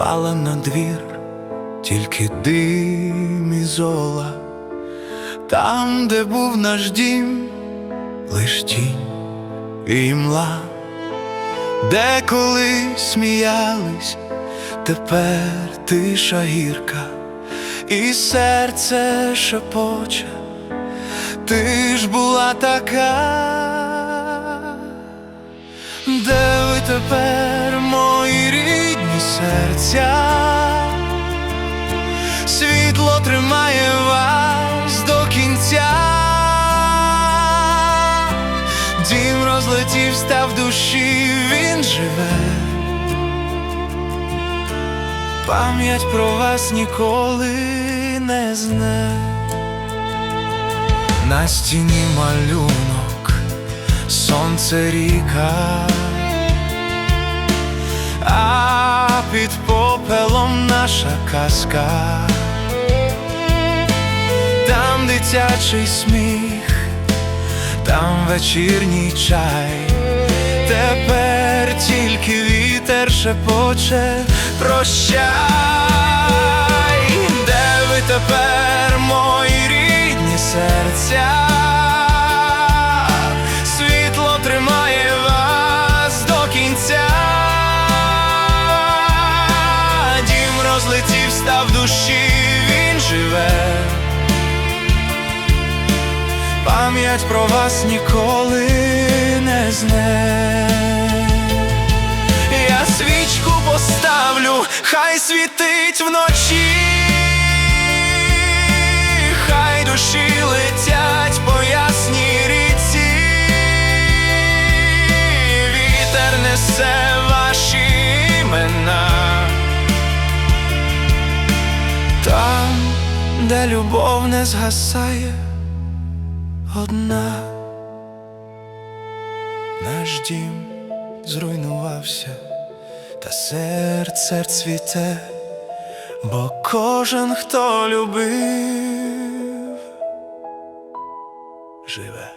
впала на двір, тільки дим і зола, там, де був наш дім, лиш тінь і мла, де колись сміялись, тепер тиша гірка, і серце шепоче, ти ж була така. Де ви тепер, серця? Світло тримає вас до кінця. Дім розлетівся в душі, він живе. Пам'ять про вас ніколи не зне. На стіні малюнок, сонце ріка, під попелом наша казка, там дитячий сміх, там вечірній чай, тепер тільки вітер шепоче, прощай, де ви тепер, мої рідні серця? Душі, він живе. Пам'ять про вас ніколи не зне. Я свічку поставлю, хай світить вночі, хай душі летять по де любов не згасає одна, наш дім зруйнувався, та серце цвіте, бо кожен, хто любив, живе.